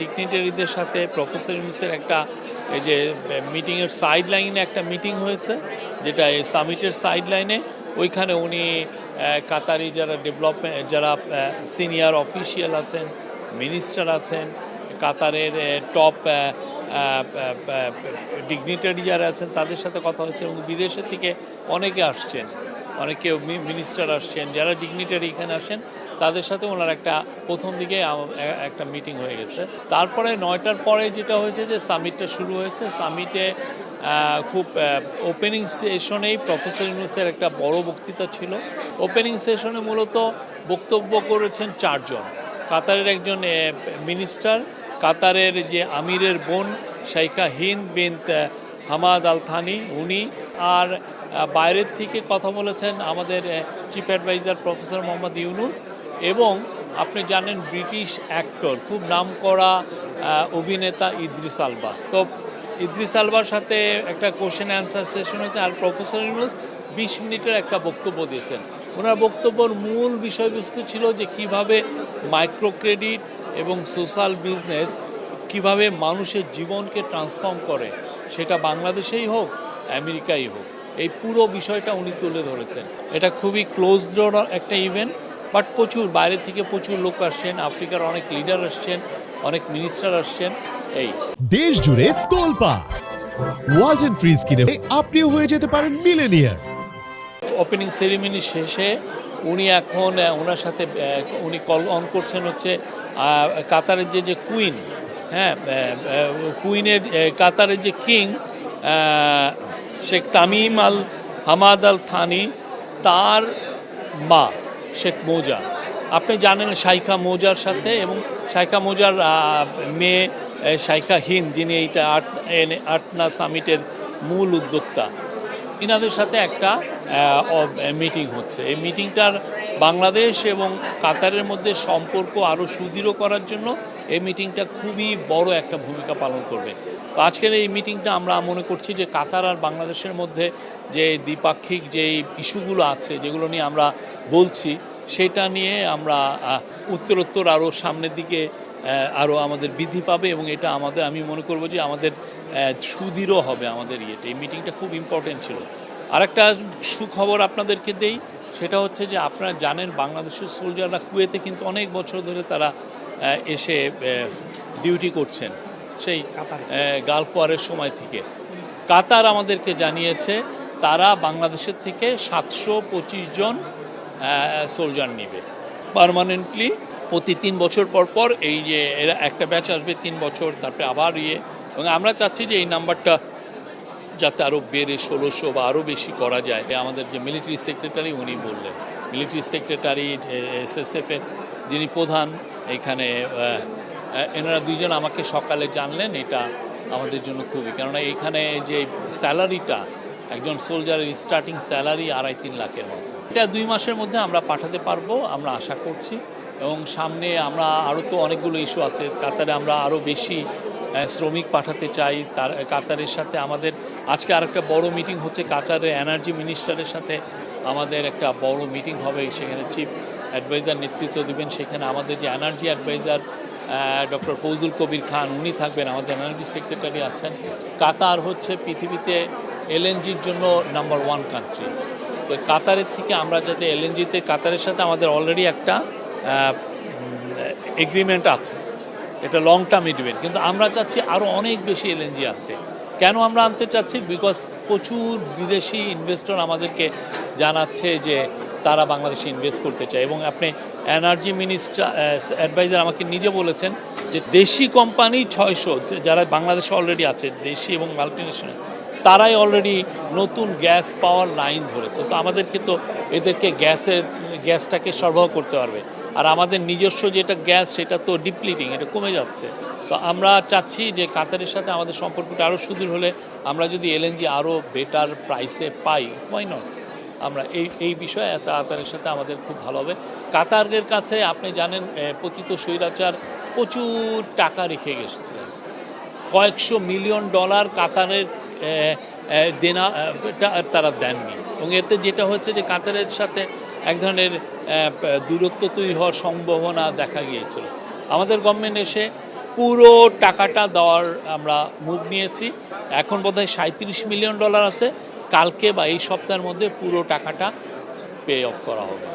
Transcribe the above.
ডিগনিটারিদের সাথে প্রফেসর মিসের একটা, এই যে মিটিংয়ের সাইড লাইনে একটা মিটিং হয়েছে, যেটা এই সামিটের সাইড লাইনে ওইখানে উনি কাতারি যারা ডেভেলপমেন্ট যারা সিনিয়র অফিসিয়াল আছেন মিনিস্টার আছেন, কাতারের টপ ডিগনিটারি যারা আছেন, তাদের সাথে কথা হচ্ছে এবং বিদেশের থেকে অনেকে আসছেন, অনেকে মিনিস্টার আসছেন, যারা ডিগনিটারি এখানে আসেন, তাদের সাথে ওনার একটা প্রথম দিকে একটা মিটিং হয়ে গেছে। তারপরে নয়টার পরে যেটা হয়েছে যে সামিটটা শুরু হয়েছে। সামিটে খুব ওপেনিং সেশনেই প্রফেসর ইউনুসের একটা বড় বক্তৃতা ছিল। ওপেনিং সেশনে মূলত বক্তব্য করেছেন চারজন। কাতারের একজন মিনিস্টার কাতারের যে আমিরের বোন Sheikha Hind bin Hamad Al Thani উনি। আর বাইরের থেকে কথা বলেছেন আমাদের chief adviser professor Muhammad Yunus. এবং আপনি জানেন ব্রিটিশ অ্যাক্টর খুব নামকরা আহ, অভিনেতা ইদ্রিস আলবা। তো ইদ্রিস আলবার সাথে একটা কোশ্চেন অ্যান্সার সেশন হয়েছে আর প্রফেসর ইউনুস বিশ মিনিটের একটা বক্তব্য দিয়েছেন। ওনার বক্তব্যর মূল বিষয়বস্তু ছিল যে কীভাবে মাইক্রো ক্রেডিট এবং সোশ্যাল বিজনেস কীভাবে মানুষের জীবনকে ট্রান্সফর্ম করে সেটা বাংলাদেশেই হোক আমেরিকাই হোক এই পুরো বিষয়টা উনি তুলে ধরেছেন। এটা খুবই ক্লোজ ডোর একটা ইভেন্ট বাট প্রচুর বাইরে থেকে প্রচুর লোক আসছেন আফ্রিকার অনেক লিডার আসছেন অনেক মিনিস্টার আসছেন এই। দেশ জুড়ে তোলপা। ওয়ালটন ফ্রিজ কিনে আপনিও হয়ে যেতে পারেন মিলেনিয়ার ওপেনিং সেরিমনি শেষে উনি এখন ওনার সাথে উনি কল অন করছেন হচ্ছে কাতারের যে যে কুইন হ্যাঁ কুইনের কাতারের যে king Sheikh Tamim Al Hamad Al Thani, তার মা, শেখ মৌজা। আপনি জানেন শাইখা মৌজার সাথে এবং শাইখা মৌজার মেয়ে শাইখা হিন্দ, যিনি এইটা আটনা সামিটের মূল উদ্যোক্তা। ইনাদের সাথে একটা মিটিং হচ্ছে। এই মিটিংটার বাংলাদেশ এবং কাতারের মধ্যে সম্পর্ক আরও সুদৃঢ় করার জন্য এই মিটিংটা খুবই বড় একটা ভূমিকা পালন করবে। তো আজকের এই মিটিংটা আমরা মনে করছি যে কাতার আর বাংলাদেশের মধ্যে যে দ্বিপাক্ষিক যে ইস্যুগুলো আছে, যেগুলো নিয়ে আমরা বলছি, সেটা নিয়ে আমরা উত্তরোত্তর আরও সামনের দিকে আরও আমাদের বৃদ্ধি পাবে এবং এটা আমাদের, আমি মনে করব যে আমাদের সুদৃঢ় হবে আমাদের ইয়েটা এই মিটিংটা খুব ইম্পর্টেন্ট ছিল। আরেকটা সুখবর আপনাদেরকে দেই সেটা হচ্ছে যে আপনারা জানেন বাংলাদেশের সোলজাররা কুয়েতে কিন্তু অনেক বছর ধরে তারা এসে ডিউটি করছেন সেই গালফ ওয়ারের সময় থেকে। কাতার আমাদেরকে জানিয়েছে তারা বাংলাদেশের থেকে সাতশো পঁচিশ জন সোলজার নেবে। পারমানেন্টলি প্রতি তিন বছর পর পর এই যে এরা একটা ব্যাচ আসবে তিন বছর তারপরে আবার ইয়ে। এবং আমরা চাচ্ছি যে এই নাম্বারটা যাতে আরও বেড়ে ষোলোশো বা আরও বেশি করা যায়। আমাদের যে মিলিটারি সেক্রেটারি উনি বললেন। মিলিটারি সেক্রেটারি এসএসএফের যিনি প্রধান, এখানে এনারা দুইজন আমাকে সকালে জানলেন, এটা আমাদের জন্য খুবই। কেননা এখানে যে স্যালারিটা, একজন সোলজারের স্টার্টিং স্যালারি আড়াই তিন লাখের মতো। এটা দুই মাসের মধ্যে আমরা পাঠাতে পারব, আমরা আশা করছি। এবং সামনে আমরা আরও তো অনেকগুলো ইস্যু আছে। কাতারে আমরা আরও বেশি শ্রমিক পাঠাতে চাই, তার কাতারের সাথে আমাদের, আজকে আরেকটা বড় মিটিং হচ্ছে কাতারের এনার্জি মিনিস্টারের সাথে আমাদের একটা বড় মিটিং হবে, সেখানে চিফ অ্যাডভাইজার নেতৃত্ব দেবেন, সেখানে আমাদের যে energy adviser doctor Fouzul Kabir Khan, উনি থাকবেন, আমাদের এনার্জি সেক্রেটারি আছেন। কাতার হচ্ছে পৃথিবীতে এলএনজির জন্য নাম্বার ওয়ান কান্ট্রি তো কাতারের থেকে আমরা যাতে এলএনজিতে, কাতারের সাথে আমাদের অলরেডি একটা এগ্রিমেন্ট আছে। এটা লং টার্ম এগ্রিমেন্ট কিন্তু আমরা চাচ্ছি আরও অনেক বেশি এলএনজি আনতে। কেন আমরা আনতে চাচ্ছি? বিকজ প্রচুর বিদেশি ইনভেস্টর আমাদেরকে জানাচ্ছে যে তারা বাংলাদেশে ইনভেস্ট করতে চায়। এবং আপনি এনার্জি মিনিস্টার অ্যাডভাইজার আমাকে নিজে বলেছেন যে দেশি কোম্পানি ছয়শো, যারা বাংলাদেশে অলরেডি আছে, দেশি এবং মাল্টিনেশনাল তারাই অলরেডি নতুন গ্যাস পাওয়ার লাইন ধরেছে। তো আমাদেরকে তো এদেরকে গ্যাসের, গ্যাসটাকে সরবরাহ করতে পারবে। আর আমাদের নিজস্ব যেটা গ্যাস, সেটা তো ডিপ্লিটিং এটা কমে যাচ্ছে। তো আমরা চাচ্ছি যে কাতারের সাথে আমাদের সম্পর্কটা আরও সুদূর হলে আমরা যদি এলএনজি আরও বেটার প্রাইসে পাই হয় নট আমরা এই এই বিষয়ে কাতারের সাথে আমাদের খুব ভালো হবে। কাতারের কাছে আপনি জানেন পতিত স্বৈরাচার প্রচুর টাকা রেখে গেছিলেন কয়েকশো মিলিয়ন ডলার কাতারের দেনা তারা দেননি। এবং এতে যেটা হচ্ছে যে কাতারের সাথে এক ধরনের দূরত্ব তৈরি হওয়ার সম্ভাবনা দেখা গিয়েছিল। আমাদের গভর্নমেন্ট এসে পুরো টাকাটা দেওয়ার আমরা মুখ নিয়েছি। এখন বোধহয় সাঁত্রিশ মিলিয়ন ডলার আছে। কালকে বা এই সপ্তাহের মধ্যে পুরো টাকাটা পে অফ করা হবে।